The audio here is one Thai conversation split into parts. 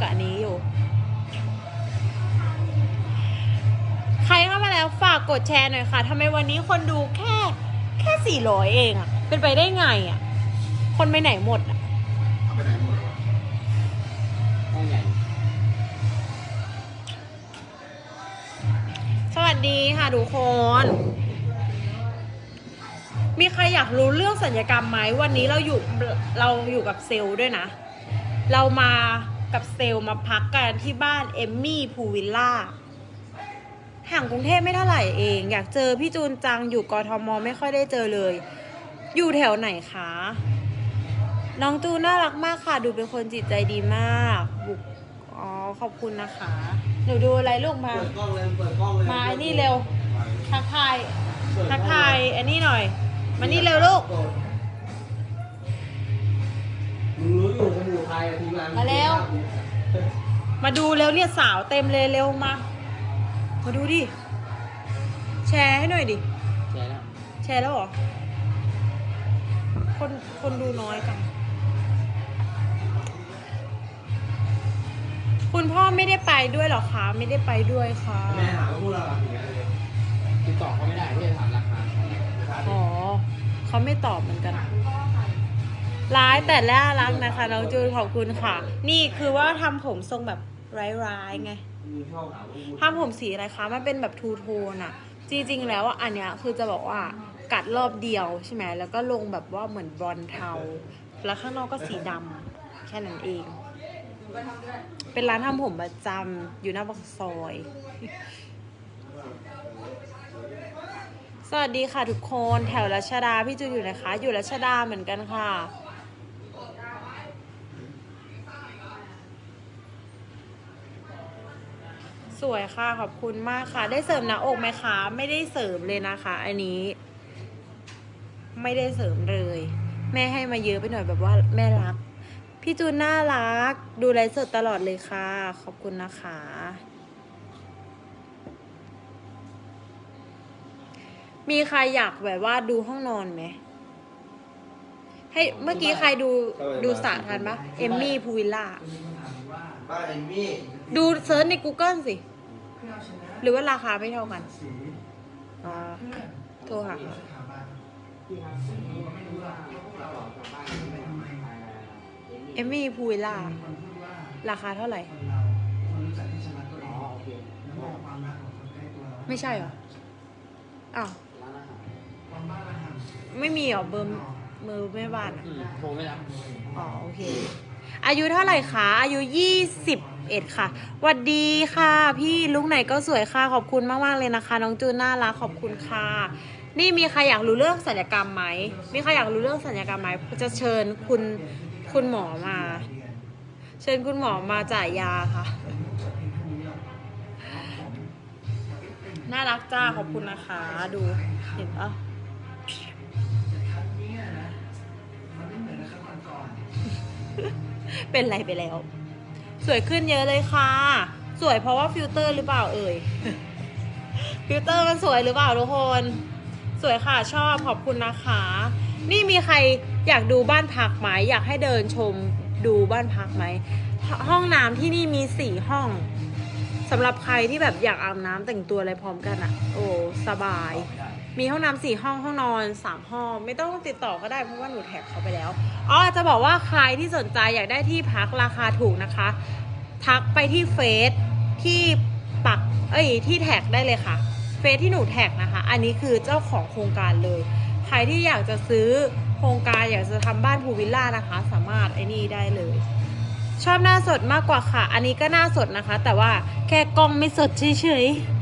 กับอันนี้อยู่ ใครเข้ามาแล้วฝากกดแชร์หน่อยค่ะทำไมวันนี้คนดูแค่แค่สี่ร้อยเองอะเป็นไปได้ไงอะคนไปไหนหมดอะเอาไปไหนหมดวะห้องใหญ่สวัสดีค่ะทุกคน มีใครอยากรู้เรื่องสัญญกรรมไหมวันนี้เราอยู่เราอยู่กับเซลล์ด้วยนะ เรามา กับเซลล์มาพักกันที่บ้านเอมมี่พูวิลล่าห่างกรุงเทพไม่เท่าไหร่เอง อยากเจอพี่จูนจังอยู่กทมไม่ค่อยได้เจอเลย อยู่แถวไหนคะ น้องจูนน่ารักมากค่ะ ดูเป็นคนจิตใจดีมากบุกอ๋อขอบคุณนะคะ หนูดูอะไรลูกมา เปิดกล้องเลยเปิดกล้องเลยมาไอ้นี่เร็วทักทายทักทายอันนี้หน่อย มานี่เร็วลูกมึ มุนไพรอะทีมงานมาเร็ว มาดูเร็วเนี่ยสาวเต็มเลยเร็วมา มาดูดิ แชร์ให้หน่อยดิ แชร์แล้ว แชร์แล้วเหรอ คนคนดูน้อยจังคุณพ่อไม่ได้ไปด้วยเหรอคะ ไม่ได้ไปด้วยค่ะแม่ถามว่าพวกเราถึงอะไรเลยติดต่อเขาไม่ได้ที่จะถามราคาอ๋อเขาไม่ตอบเหมือนกัน ร้ายแต่น่ารักนะคะน้องจูนขอบคุณค่ะ นี่คือว่าทำผมทรงแบบร้ายๆไงถามว่าทำผมสีอะไรคะมันเป็นแบบทูโทนอะจริงๆแล้วอะอันเนี้ยคือจะบอกว่ากัดรอบเดียวใช่ไหมแล้วก็ลงแบบว่าเหมือนบรอนซ์เทา แล้วข้างนอกก็สีดำแค่นั้นเอง เป็นร้านทำผมประจำอยู่หน้าปากซอย สวัสดีค่ะทุกคนแถวรัชดาพี่จูนอยู่นะคะ อยู่รัชดาเหมือนกันค่ะ วยค่ะขอบคุณมากค่ะ ได้เสริมหน้าอกไหมคะ ไม่ได้เสริมเลยนะคะ อันนี้ ไม่ได้เสริมเลย แม่ให้มาเยอะไปหน่อยแบบว่าแม่รัก พี่จูนน่ารัก ดูไลฟ์สดตลอดเลยค่ะ ขอบคุณนะคะ มีใครอยากแบบว่าดูห้องนอนไหมให้เมื่อกี้ใครดูดูสระทันปะเอมมี่พูวิลล่า บ้านเอมมี่ ดูเซิร์ชใน Google สิ หรือว่าราคาไม่เท่ากันอ๋อโทรหาเขาเอมมี่พูวิลล่าราคาเท่าไหร่อ๋อโอเคไม่ใช่เหรอ อ้าวร้านอาหารไม่มีเหรอเบอร์มือแม่บ้านอะอืมโทรไม่รับ อ๋อ โอเค อายุเท่าไหร่คะอายุยี่สิบเอ็ดค่ะหวัดดีค่ะ พี่ลุกไหนก็สวยค่ะขอบคุณมากๆเลยนะคะ น้องจูนน่ารักขอบคุณค่ะ นี่มีใครอยากรู้เรื่องศัลยกรรมไหมมีใครอยากรู้เรื่องศัลยกรรมไหมจะเชิญคุณคุณหมอมา เชิญคุณหมอมาจ่ายยาค่ะน่ารักจ้าขอบคุณนะคะ ดูเห็นปะ เป็นไรไปแล้ว สวยขึ้นเยอะเลยค่ะ สวยเพราะว่าฟิลเตอร์หรือเปล่าเอ่ย ฟิลเตอร์มันสวยหรือเปล่าทุกคน สวยค่ะชอบขอบคุณนะคะ นี่มีใครอยากดูบ้านพักไหมอยากให้เดินชมดูบ้านพักไหมหห้องน้ำที่นี่มีสี่ห้องสำหรับใครที่แบบอยากอาบน้ำแต่งตัวอะไรพร้อมกันอะ่ะ โอ้สบาย มีห้องน้ำสี่ห้องห้องนอนสามห้อง ไม่ต้องติดต่อก็ได้เพราะว่าหนูแท็กเขาไปแล้วอ๋อจะบอกว่าใครที่สนใจอยากได้ที่พักราคาถูกนะคะ ทักไปที่เฟซที่ปักเอ้ยที่แท็กได้เลยค่ะ เฟซที่หนูแท็กนะคะ อันนี้คือเจ้าของโครงการเลย ใครที่อยากจะซื้อโครงการอยากจะทำบ้านพูวิลล่านะคะ สามารถไอ้นี่ได้เลย ชอบหน้าสดมากกว่าค่ะ อันนี้ก็หน้าสดนะคะ แต่ว่าแค่กล้องไม่สดเฉยๆ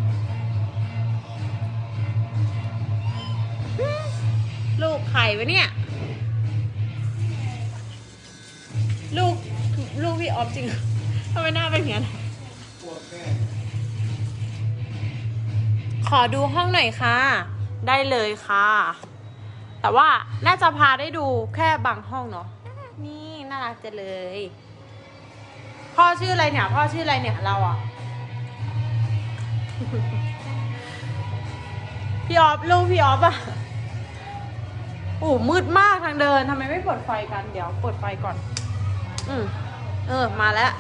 ลูกไข่วะเนี่ย ลูก ลูกพี่ออฟจริงทำไมหน้าเป็นอย่างนั้นขอดูห้องหน่อยค่ะ ได้เลยค่ะ แต่ว่าน่าจะพาได้ดูแค่บางห้องเนาะนี่น่ารักจังเลย พ่อชื่ออะไรเนี่ย พ่อชื่ออะไรเนี่ยเราอะพี่ออฟลูกพี่ออฟอะ อ้มืดมากทางเดินทำไมไม่เปิดไฟกันเดี๋ยวเปิดไฟก่อน อืมเออ มาแล้ว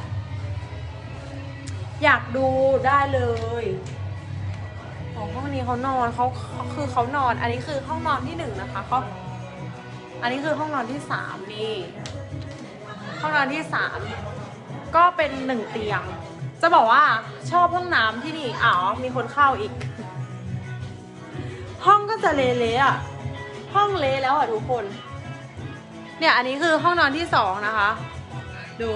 อยากดูได้เลยของห้องนี้เขานอนเขาเขาคือเขานอน อันนี้คือห้องนอนที่หนึ่งนะคะเขาอันนี้คือห้องนอนที่สามนี่ ห้องนอนที่สามก็เป็นหนึ่งเตียง จะบอกว่าชอบห้องน้ำที่นี่อ๋อมีคนเข้าอีก ห้องก็จะเละๆอะ ห้องเละแล้วอะทุกคน เนี่ยอันนี้คือห้องนอนที่สองนะคะ ดู